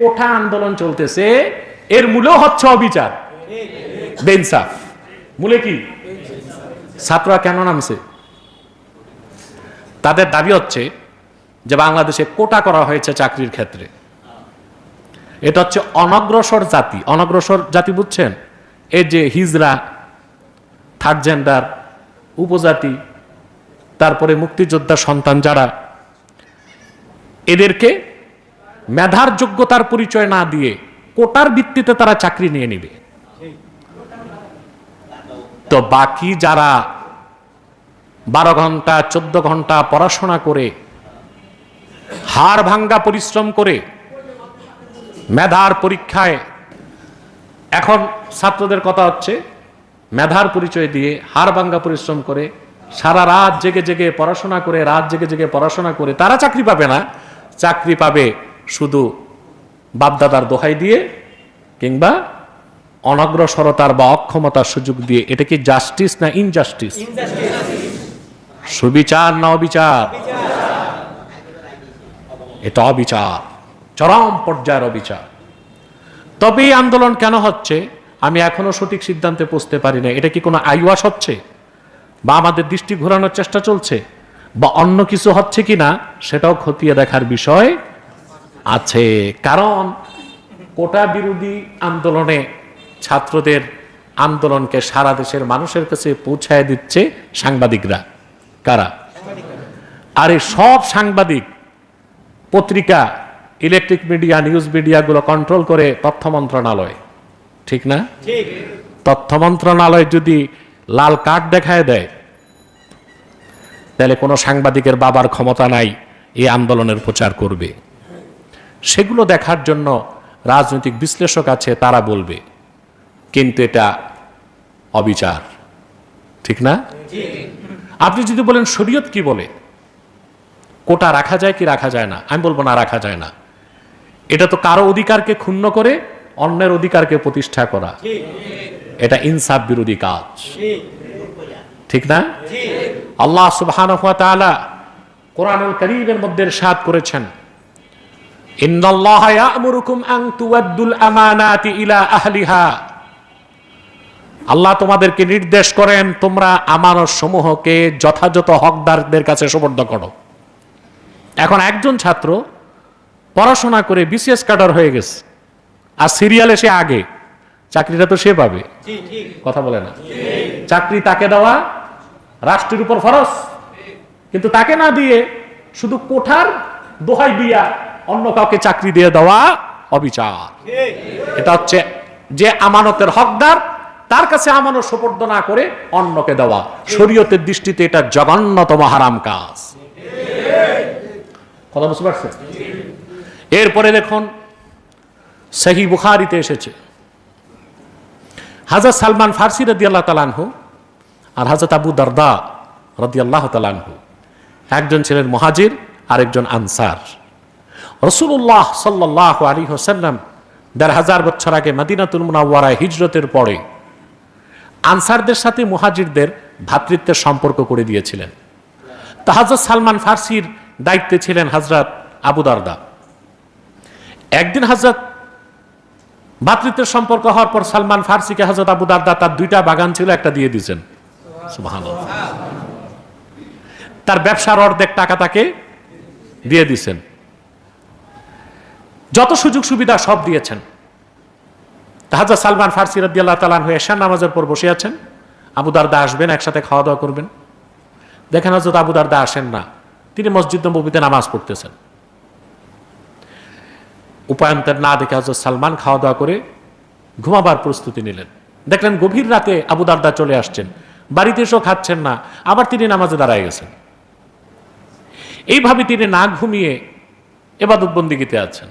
কোঠা আন্দোলন চলতেছে, এর মূলেও হচ্ছে অবিচার। বেনসাফ মূলে কি? ছাত্ররা কেন নামছে? তাদের দাবি হচ্ছে যে বাংলাদেশে কোটা করা হয়েছে চাকরির ক্ষেত্রে। এটা হচ্ছে অনগ্রসর জাতি। অনগ্রসর জাতি বুঝছেন? এই যে হিজরা থার্ড জেন্ডার উপজাতি, তারপরে মুক্তিযোদ্ধা সন্তান যারা, এদেরকে মেধার যোগ্যতার পরিচয় না দিয়ে কোটার ভিত্তিতে তারা চাকরি নিয়ে নিবে। তো বাকি যারা বারো ঘণ্টা, চোদ্দ ঘণ্টা পড়াশোনা করে, হাড় ভাঙ্গা পরিশ্রম করে মেধার পরীক্ষায়, এখন ছাত্রদের কথা হচ্ছে, মেধার পরিচয় দিয়ে হাড় ভাঙ্গা পরিশ্রম করে সারা রাত জেগে জেগে পড়াশোনা করে, রাত জেগে জেগে পড়াশোনা করে, তারা চাকরি পাবে না। চাকরি পাবে শুধু বাপদাদার দোহাই দিয়ে কিংবা অনগ্রসরতার বা অক্ষমতার সুযোগ দিয়ে, এটা কি জাস্টিস না ইনজাস্টিস সুবিচার না অবিচার? এটা অবিচার। চরম পর্যায়ের অবিচার। তবে এই আন্দোলন কেন হচ্ছে? আমি এখনও সঠিক সিদ্ধান্তে পৌঁছতে পারি না এটা কি কোনো আইওয়াস হচ্ছে? বা আমাদের দৃষ্টি ঘোরানোর চেষ্টা চলছে? বা অন্য কিছু হচ্ছে কিনা? সেটাও খতিয়ে দেখার বিষয় আছে। কারণ কোটা বিরোধী আন্দোলনে ছাত্রদের আন্দোলনকে সারা দেশের মানুষের কাছে পৌঁছায় দিচ্ছে সাংবাদিকরা। কারা? আরে সব সাংবাদিক পত্রিকা ইলেকট্রিক মিডিয়া নিউজ মিডিয়াগুলো কন্ট্রোল করে তথ্য মন্ত্রণালয়। ঠিক না? তথ্য মন্ত্রণালয় যদি লাল কার্ড দেখায় দেয় তাহলে কোনো সাংবাদিকের বাবার ক্ষমতা নাই এই আন্দোলনের প্রচার করবে। সেগুলো দেখার জন্য রাজনৈতিক বিশ্লেষক আছে তারা বলবে। কিন্তু এটা অবিচার। ঠিক না? আপনি যদি বলেন শরীয়ত কি বলে? কোটা রাখা যায় কি রাখা যায় না? আমি বলব না রাখা যায় না। এটা তো কারও অধিকারকে ক্ষুণ্ণ করে অন্যের অধিকারকে প্রতিষ্ঠা করা। এটা ইনসাফ বিরোধী কাজ। ঠিক না? আল্লাহ সুবহানাহু ওয়া তাআলা কোরআনুল কারীমের মধ্যে ইরশাদ করেছেন। ইন্নাল্লাহা ইয়া'মুরুকুম আন তুওয়াদ্দুল আমানাতি ইলা আহলিহা। আল্লাহ তোমাদেরকে নির্দেশ করেন তোমরা আমানত সমূহকে যথাযথ হকদারদের কাছে সুপর্দ করো। এখন একজন ছাত্র পড়াশোনা করে বিসিএস কাটার হয়ে গেছে আর সিরিয়ালে সে আগে চাকরিটা তো সে পাবে। কথা বলে না। চাকরি তাকে দেওয়া রাষ্ট্রের উপর ফরজ কিন্তু তাকে না দিয়ে শুধু কোঠার দোহাই দিয়া অন্য কাউকে চাকরি দিয়ে দেওয়া অবিচার। এটা হচ্ছে যে আমানতের হকদার, তার কাছে আমানত সোপর্দ না করে অন্যকে দেওয়া। শরীয়তের দৃষ্টিতে এটা জঘন্যতম হারাম কাজ। কথা বুঝতে পারছেন? এরপরে দেখুন, সহি বুখারিতে এসেছে। হাজার সালমান ফার্সি রদি আল্লাহ তালানহু আর হাজরত আবু দারদা রদি আল্লাহ তালানহু একজন ছিলেন মহাজির, আরেকজন আনসার। রসুল্লাহ সাল্লাহ আলী হোসাল্লাম দেড় হাজার বছর আগে মদিনাতুল মুনাওয়ারায় হিজরতের পরে আনসারদের সাথে মুহাজিরদের ভ্রাতৃত্বের সম্পর্ক করে দিয়েছিলেন। তা হজরত সালমান ফার্সির দায়িত্বে ছিলেন হজরত আবু দারদা। একদিন হজরত ভ্রাতৃত্বের সম্পর্ক হওয়ার পর সালমান ফার্সিকে হজরত আবু দারদা তার দুইটা বাগান ছিল, একটা দিয়ে দিয়েছেন। তার ব্যবসার অর্ধেক টাকা তাকে দিয়ে দিছেন যত সুযোগ সুবিধা সব দিয়েছেন। হাজা সালমান ফার্সি রদি আল্লাহ তালান হয়ে এশার নামাজের পর বসে আছেন। আবু দারদা আসবেন, একসাথে খাওয়া দাওয়া করবেন। দেখেন হজরত আবু দারদা আসেন না, তিনি মসজিদ নবীতে নামাজ পড়তেছেন। উপায়ন্তর না দেখে হজরত সালমান খাওয়া দাওয়া করে ঘুমাবার প্রস্তুতি নিলেন। দেখলেন গভীর রাতে আবু দারদা চলে আসছেন, বাড়িতে এসেও খাচ্ছেন না, আবার তিনি নামাজে দাঁড়ায় গেছেন। এইভাবে তিনি না ঘুমিয়ে এবাদত বন্দিগিতে আছেন।